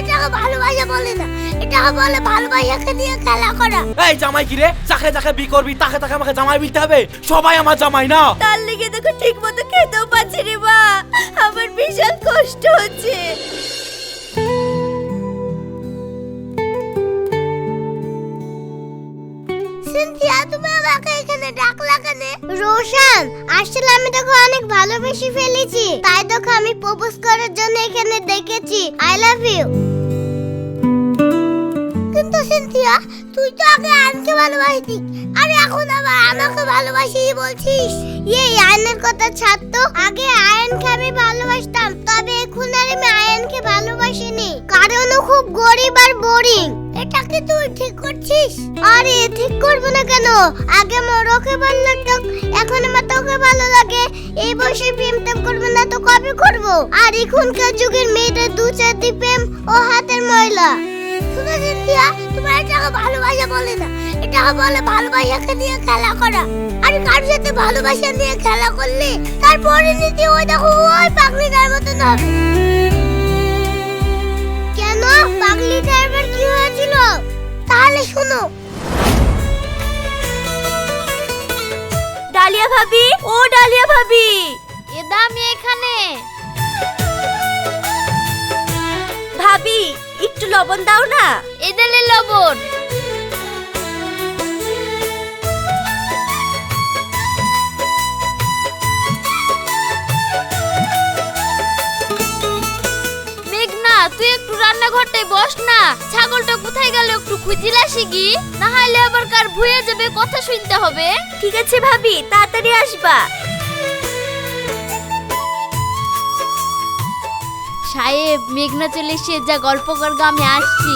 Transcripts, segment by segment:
এটাকে ভালোবাসা বলে না। এটাকে বলে ভালোবাসাকে নিয়ে খেলা করা। এই জামাই কি রে? যাকে যাকে বি করবি তাকে তাকে আমাকে জামাই বিলতে হবে। সবাই আমার জামাই না? তার লেগে দেখো ঠিক মতো খেতেও পাচ্ছি রে মা। আমার ভীষণ কষ্ট হচ্ছে। সিনথিয়া তুমি আমাকে এখানে ডাকলা কেন? রোশন, আসলে আমি তোকে অনেক ভালোবেসে ফেলেছি। তাই তোকে আমি প্রপোজ করার জন্য এখানে দেখেছি। আই লাভ ইউ কিন্তু সিনথিয়া, তুই তো আগে আনকে ভালোবাসতি এখন আবার আমাকে ভালোবাসি বলছিস? এই আয়নের কথা ছাড় তো। আগে আয়নকে আমি ভালোবাসতাম, তবে এখন আর আমি আয়নকে ভালোবাসিনি। কারণ ও খুব গরিব আর বোরিং এটা কি তুই ঠিক করছিস? আরে, ঠিক করব না কেন? আগে আমার ভালো লাগতো, এখন আমার তোকে ভালো লাগে। এই বয়সে প্রেম টেম করব না, তো কবে করব? আর এখনকার যুগের মেয়েদের দু চার দি প্রেম ও হাতের ময়লা। শুনো সিনথিয়া তোমার এটাকে ভালোবাসা বলে না। এটাকে বলে ভালোবাসাকে নিয়ে খেলা করা। আর কার সাথে ভালোবাসা নিয়ে খেলা করলে তার পরিণতি ওই দেখো ওই পাগলিটার মতন হবে। কেন? পাগলিটার আবার কি হয়েছিল? তাহলে শোনো। ডালিয়া ভাবি ও ডালিয়া ভাবি। এদা আমি এখানে। একটু লবণ দাও না। এদেলে লবণ। মেঘনা তুই একটু রান্নাঘরটায় বস না। ছাগলটা কোথায় গেল একটু খুঁজিল আসি গি না হলে আবার কার ভুয়ে যাবে কথা শুনতে হবে। ঠিক আছে ভাবি তাড়াতাড়ি আসবা। সাহেব মেঘনা চলে এসে যা গল্প করগা আমি আসছি।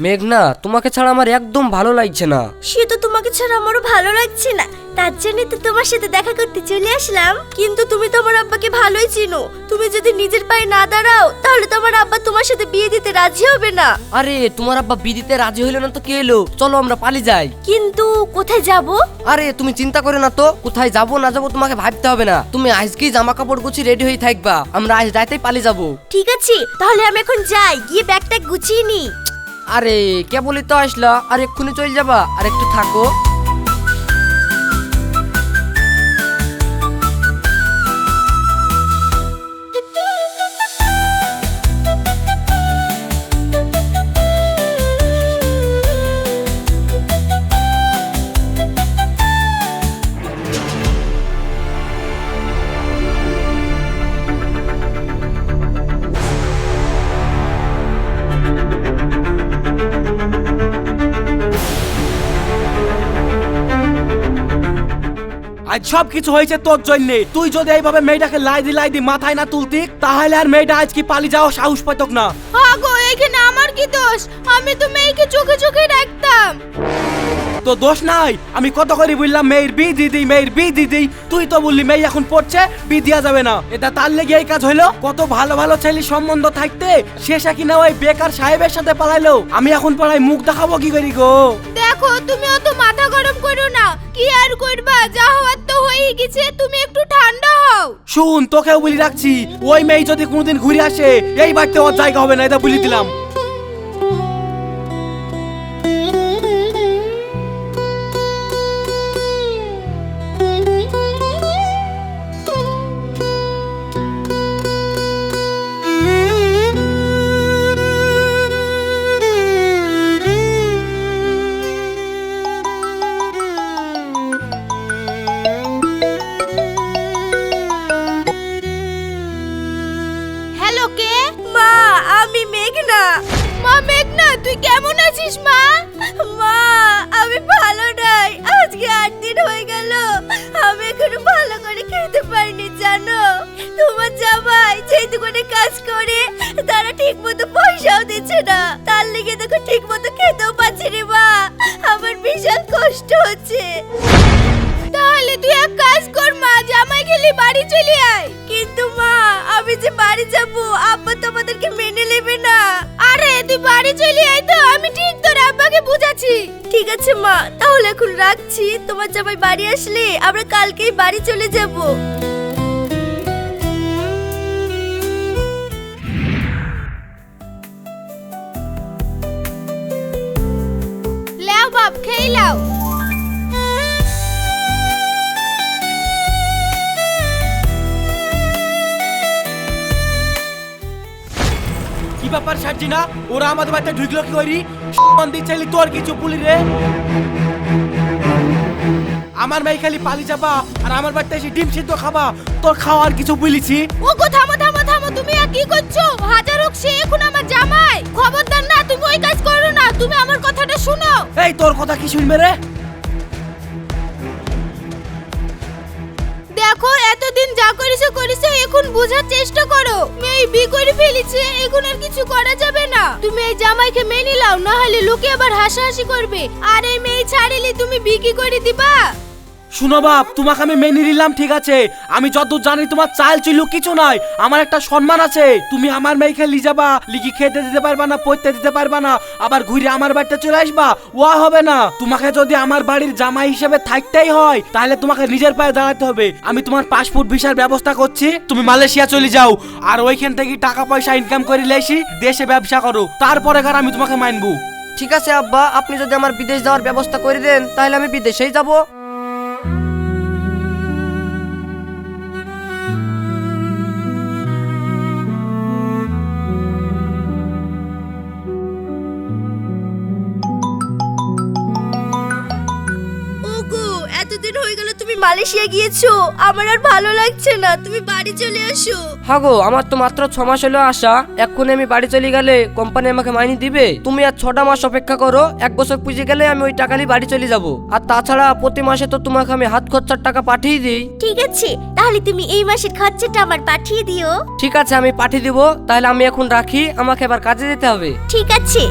মেঘনা তোমাকে ছাড়া আমার একদম ভালো লাগছে না। সে তো তোমাকে ছাড়া আমারও ভালো লাগছে না। তার জন্য তো তোমার সাথে দেখা করতে চলে আসলাম। কিন্তু তুমি তোমার আব্বাকে ভালোই চিনো। তুমি যদি নিজের পায়ে না দাঁড়াও তাহলে তোমার আব্বা তোমার সাথে বিয়ে দিতে রাজি হবে না। আরে তোমার আব্বা বিয়ে দিতে রাজি হইল না তো কি হলো চলো আমরা পালিয়ে যাই। কিন্তু কোথায় যাব? আরে তুমি চিন্তা করে না তো। কোথায় যাব না যাব তোমাকে ভাবতে হবে না। তুমি আজকেই জামা কাপড় গুছি রেডি হয়ে থাকবা। আমরা আজ রাতেই পালিয়ে যাব। ঠিক আছে তাহলে আমি এখন যাই। গিয়ে ব্যাগটা গুছিয়ে নি আরে কে বলি তো আসলা? আর এক্ষুনি চলে যাবা। আর একটু থাকো। আজ সব কিছু হয়েছে তোর জন্য। তুই যদি এইভাবে মেয়েটাকে লাই দি লাই দি মাথায় না তুলতি, তাহলে আর মেয়েটা আজ কি পালিয়ে যাওয়া সাহস পাইতক না। আগো এখানে আমার কি দোষ? আমি তো মেয়েকে চোখে চোখে রাখতাম তো দোষ নাই। আমি কত করে বললাম মেয়ের বি দিদি মেয়ের বি দিদি তুই তো বললি মেয়ে এখন পড়ছে বি দিয়া যাবে না। এটা তার লেগে এই কাজ হইল। কত ভালো ভালো ছেলে সম্বন্ধ থাকতে শেষা কিনা ওই বেকার সাহেবের সাথে পালাইলো। আমি এখন পালাই মুখ দেখাবো কি করি গো? দেখো তুমি অত মাথা গরম করো না। কি আর করবা? যা হওয়ার তো হয়ে গেছে। তুমি একটু ঠান্ডা হও। শুন তোকেও বলি রাখছি। ওই মেয়ে যদি কোনোদিন ঘুরে আসে এই বাড়িতে ওর জায়গা হবে না এটা বলে দিলাম। আছে মা। তাহলে এখন রাখছি। তোমার জামাই বাড়ি আসলে আমরা কালকেই বাড়ি চলে যাব। বাপ, খেয়ে লাও ব্যাপার সার্জিনা ওরা আমাদের বাড়িতে ঢুকলো কি করি? মন্দির চাইলি তোর কিছু পুলি রে। আমার মেয়ে খালি পালি যাবা আর আমার বাড়িতে এসে ডিম সিদ্ধ খাবা তোর খাওয়ার কিছু বলেছি ও গো থামো থামো থামো তুমি আর কি করছ? হাজার হোক সে এখন আমার জামাই। খবরদার না তুমি ওই কাজ করো না তুমি আমার কথাটা শুনো। এই তোর কথা কি শুনবে রে? দেখো, এতদিন যা করেছ করেছ, এখন বোঝার চেষ্টা করো। মেয়ে বি করে ফেলেছে, এখন আর কিছু করা যাবে না। তুমি এই জামাইকে মেনে নাও না হলে লোকে আবার হাসাহাসি করবে। আর এই মেয়ে ছাড়িলে তুমি বিকি করে দিবা? শুনো বাপ, তোমাকে আমি মেনে নিলাম, ঠিক আছে। আমি যতদূর জানি তোমার চাল ছিল কিছু নয়, আমার একটা সম্মান আছে। তুমি আমার মেয়েকে লি যাবা লিখি খেতে দিতে পারবা না, পড়তে দিতে পারবা না, আবার ঘুরে আমার বাড়িতে চলে আসবা, ওয়া হবে না। তোমাকে যদি আমার বাড়ির জামাই হিসেবে থাকতেই হয়, তাহলে তোমাকে নিজের পায়ে দাঁড়াতে হবে। আমি তোমার পাসপোর্ট, ভিসার ব্যবস্থা করছি। তুমি মালয়েশিয়া চলে যাও, আর ওইখান থেকে টাকা পয়সা ইনকাম করে লেসি দেশে ব্যবসা করো। তারপরে কার আমি তোমাকে মানবো। ঠিক আছে আব্বা, আপনি যদি আমার বিদেশ যাওয়ার ব্যবস্থা করে দেন, তাহলে আমি বিদেশেই যাব। মালয়েশিয়া গিয়েছো? আমার আর ভালো লাগছে না। তুমি বাড়ি চলে এসো। হ্যাঁ গো আমার তো মাত্র ছ মাস হলো আসা এক্ষুনি আমি বাড়ি চলে গেলে কোম্পানি আমাকে মাইনে দিবে। তুমি আর ছটা মাস অপেক্ষা করো। এক বছর পুজে গেলে আমি ওই টাকা নিয়ে বাড়ি চলে যাব। আর তাছাড়া প্রতি মাসে তো তোমাকে আমি হাত খরচার টাকা পাঠিয়ে দিই। ঠিক আছে তাহলে তুমি এই মাসের খরচাটা আমার পাঠিয়ে দিও। ঠিক আছে আমি পাঠিয়ে দিব। তাহলে আমি এখন রাখি। আমাকে এবার কাজে যেতে হবে। ঠিক আছে।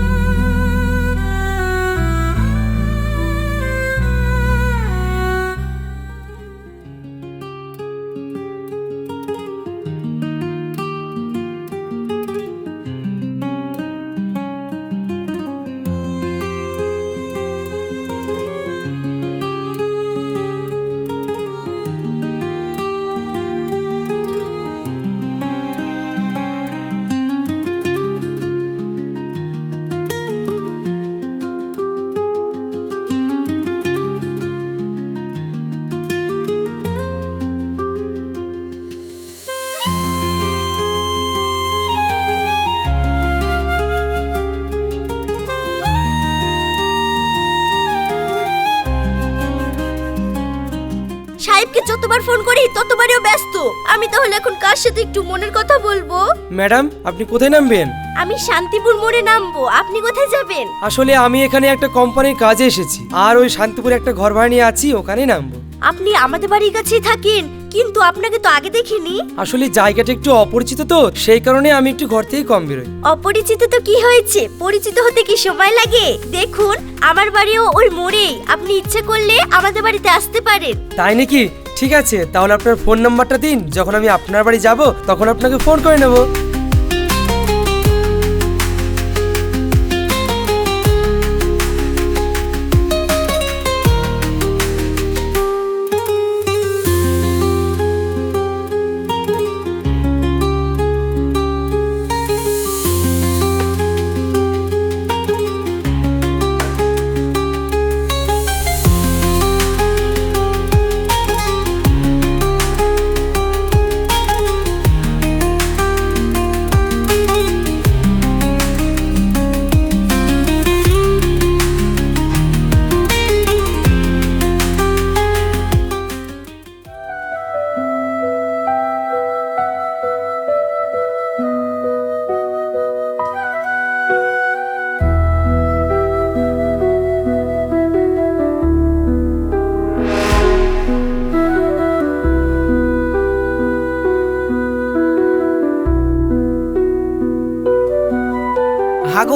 যতবার ফোন করি ততবারও ব্যস্ত। আমি তাহলে এখন কার সাথে একটু মনের কথা বলব? ম্যাডাম আপনি কোথায় নামবেন? আমি শান্তিপুর মোড়ে নামবো। আপনি কোথায় যাবেন? আসলে আমি এখানে একটা কোম্পানির কাজে এসেছি। আর ওই শান্তিপুরে একটা ঘর ভাড়া নিয়ে আছি ওখানে নামবো। আপনি আমাদের বাড়ির কাছেই থাকেন কিন্তু আপনাকে তো আগে দেখিনি। আসলে জায়গাটা একটু অপরিচিত তো সেই কারণে আমি একটু ঘর থেকে কম বেরোই। অপরিচিত তো কি হয়েছে? পরিচিত হতে কি সময় লাগে? দেখুন আমার বাড়িও ওই মোড়েই। আপনি ইচ্ছে করলে আমাদের বাড়িতে আসতে পারেন। তাই নাকি? ঠিক আছে, তাহলে আপনার ফোন নাম্বারটা দিন। যখন আমি আপনার বাড়ি যাব, তখন আপনাকে ফোন করে নেব।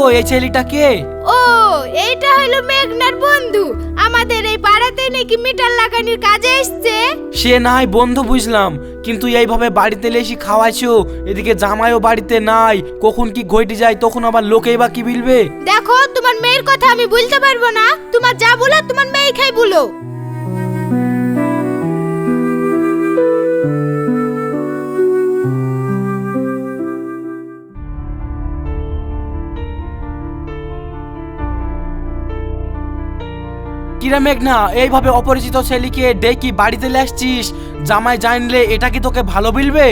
এই ছেলেটা কে? ও এইটা হলো মেঘনার বন্ধু। আমাদের এই পাড়াতে নাকি মিটার লাগানোর কাজে এসছে। সে না হয় বন্ধু বুঝলাম কিন্তু এইভাবে বাড়িতে এসে খাওয়াইছো এদিকে জামাইও বাড়িতে নাই কখন কি ঘটে যায় তখন আবার লোকেই বা কি বিলবে? দেখো তোমার মেয়ের কথা আমি বলতে পারব না। তোমার যা বলো তোমার মেয়ে খাই বলো। কিরে মেঘনা এইভাবে অপরিচিত ছেলেকে ডেকে বাড়িতে আসছিস? জামাই জানলে এটা কি তোকে ভালো বিলবে?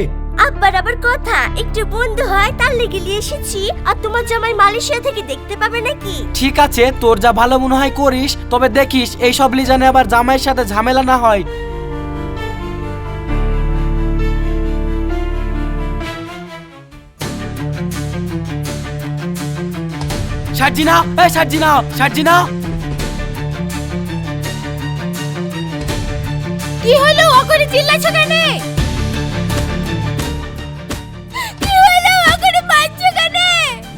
আব্বার আবার কথা একটু বন্ধু হয় তার লেগে নিয়ে এসেছি। আর তোমার জামাই মালয়েশিয়া থেকে দেখতে পাবে নাকি? ঠিক আছে তোর যা ভালো মনে হয় করিস তবে দেখিস এই সব লিজানে আবার জামাইয়ের সাথে ঝামেলা না হয়। সার্জিনা এই সার্জিনা সার্জিনা কি হলো? ওখানে চিল্লাছো কেন? কি হলো? ওখানে মারছো কেন?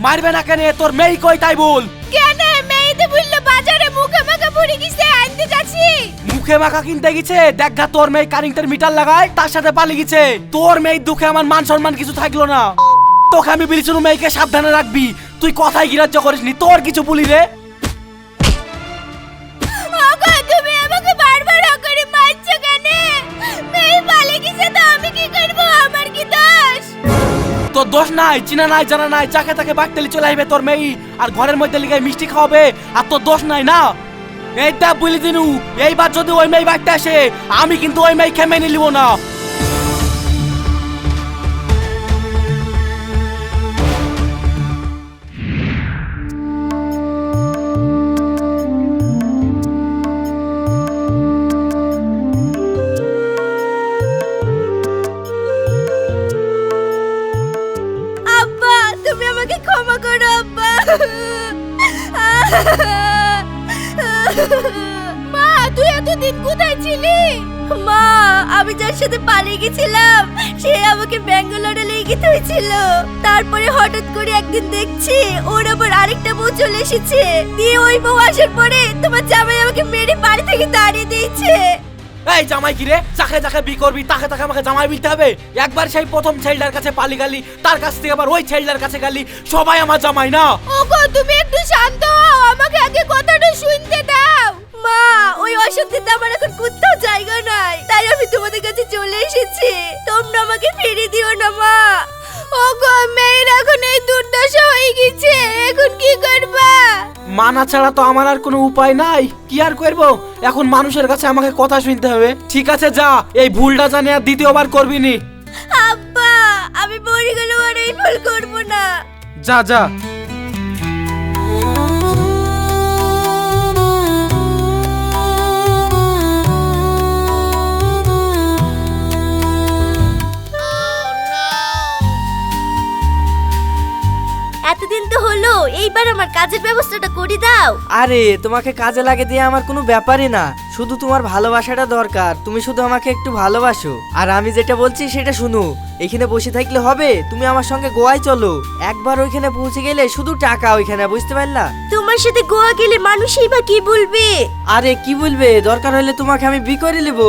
মারবে না কেন? তোর মেয়ে কই তাই বল। কেন? মেয়েতে বলল বাজারে মুখে মুখে পড়ে গেছে আনতে যাচ্ছি। মুখে মাখা কিনতে গেছে? দেখ গা তোর মেয়ে কারেন্টের মিটার লাগায় তার সাথে পালিয়ে গেছে। তোর মেয়ে দুঃখে আমার মান সম্মান কিছু থাকল না। তোকে আমি বলেছিল মেয়েকে সাবধানে রাখবি। তুই কথাই গ্রাহ্য করিসনি। তোর কিছু বলি রে দোষ নাই, চিনা নাই, জানা নাই যাকে তাকে বাগতেলি চলে আসবে তোর মেয়ে। আর ঘরের মধ্যে লিগে মিষ্টি খাওয়াবে, আর তোর দোষ নাই না? এইটা বলি দিনু, এইবার যদি ওই মেয়ে বাড়তে আসে, আমি কিন্তু ওই মেয়ে খেমে নিলিব না। আমাকে ক্ষমা করো, আব্বা। মা, তুই এতদিন কোথায় ছিলি? মা, আমি যার সাথে পালিয়ে গেছিলাম, সে আমাকে ব্যাঙ্গালোরে নিয়ে যেতে হয়েছিল তারপরে হঠাৎ করে একদিন দেখছি, ওর আবার আরেকটা বউ চলে এসেছে। দিয়ে ওই বউ আসার পরে তোমার জামাই আমাকে মেরে বাড়ি থেকে তাড়িয়ে দিয়েছে। এই জামাই কি রে? যাকে যাকে বি করবি, তাকে তাকে আমাকে জামাই বিলতে হবে? একবার সেই প্রথম ছেলেটার কাছে পালি গালি, তার কাছ থেকে আবার ওই ছেলেটার কাছে গালি, সবাই আমার জামাই না। ওগো, তুমি একটু শান্ত আমাকে আগে কথাটা শুনতে দাও। মা, ওই অশান্তিতে আমার এখন কোথাও জায়গা নাই, তাই আমি তোমাদের কাছে চলে এসেছি। তোমরা আমাকে ফিরিয়ে দিও না, মা। ওগো মেয়ের এখন এই দুর্দশা হয়ে গেছে। এখন কি করবা? মানা ছাড়া তো আমার আর কোনো উপায় নাই। কি আর করব? এখন মানুষের কাছে আমাকে কথা শুনতে হবে। ঠিক আছে যা। এই ভুলটা জানে আর দ্বিতীয়বার করবি নি। আব্বা আমি মরে গেলেও আর এই ভুল করব না। যা যা। তো এইবার আমার কাজের ব্যবস্থাটা করে দাও। আরে তোমাকে কাজে লাগে দিয়ে আমার কোনো ব্যাপারই না। শুধু তোমার ভালোবাসাটা দরকার তুমি শুধু আমাকে একটু ভালোবাসো। আর আমি যেটা বলছি সেটা শুনো এখানে বসে থাকলে হবে তুমি আমার সঙ্গে গোয়ায় চলো। একবার ওইখানে পৌঁছে গেলে শুধু টাকা ওইখানে বুঝতে পারলা তোমার সাথে গোয়া গেলে মানুষই বা কি বলবে? আরে কি বলবে? দরকার হলে তোমাকে আমি বি করে নেব।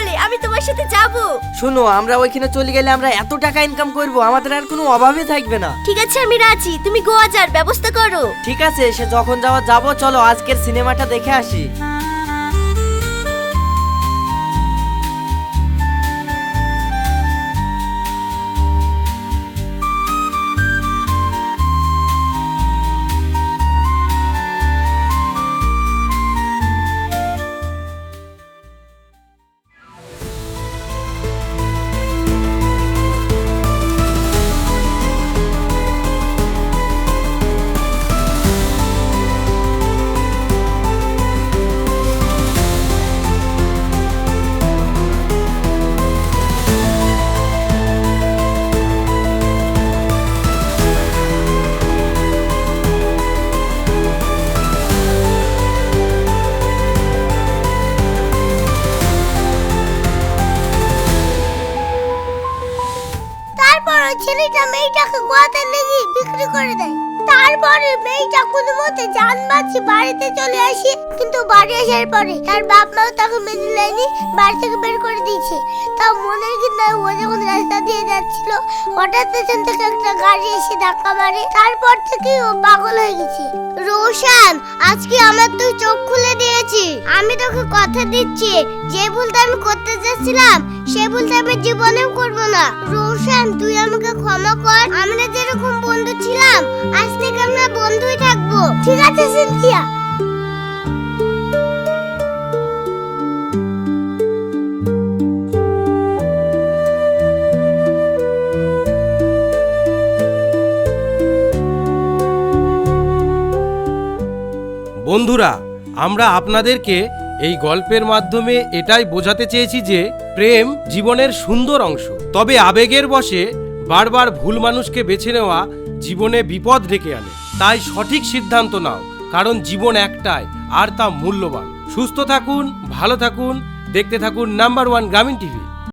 তাহলে আমি তোমার সাথে যাব। শোনো আমরা ওইখানে চলে গেলে আমরা এত টাকা ইনকাম করব আমাদের আর কোনো অভাবই থাকবে না। ঠিক আছে আমি রাজি। তুমি গোয়া যাওয়ার ব্যবস্থা করো। ঠিক আছে সে যখন যাওয়া যাব চলো আজকের সিনেমাটা দেখে আসি। মেয়েটাকে গোয়াতে লেগে বিক্রি করে দেয়। তারপরে মেয়েটা কোনো মতে জান বাঁচি বাড়িতে চলে আসে, কিন্তু বাড়ি আসার পরে তার বাপ মাও তাকে মেনে নেয়নি, বাড়ি থেকে বের করে দিয়েছে। তাও মনের কি না ও যখন দিয়ে যাচ্ছিল। হঠাৎ পেছন থেকে একটা গাড়ি এসে ধাক্কা মারে। তারপর থেকে ও পাগল হয়ে গেছে। রোশান, আজকে আমার তুই চোখ খুলে দিয়েছি। আমি তোকে কথা দিচ্ছি। যে ভুলটা আমি করতে যাচ্ছিলাম, সে ভুলটা আমি জীবনেও করব না। রোশান, তুই আমাকে ক্ষমা কর। আমরা যেরকম বন্ধু ছিলাম, আজ থেকে আমরা বন্ধুই থাকব। ঠিক আছে, সিনথিয়া। বন্ধুরা, আমরা আপনাদেরকে এই গল্পের মাধ্যমে এটাই বোঝাতে চেয়েছি যে প্রেম জীবনের সুন্দর অংশ। তবে আবেগের বশে বারবার ভুল মানুষকে বেছে নেওয়া জীবনে বিপদ ডেকে আনে। তাই সঠিক সিদ্ধান্ত নাও, কারণ জীবন একটাই, আর তা মূল্যবান। সুস্থ থাকুন, ভালো থাকুন, দেখতে থাকুন নাম্বার ওয়ান গ্রামীণ টিভি।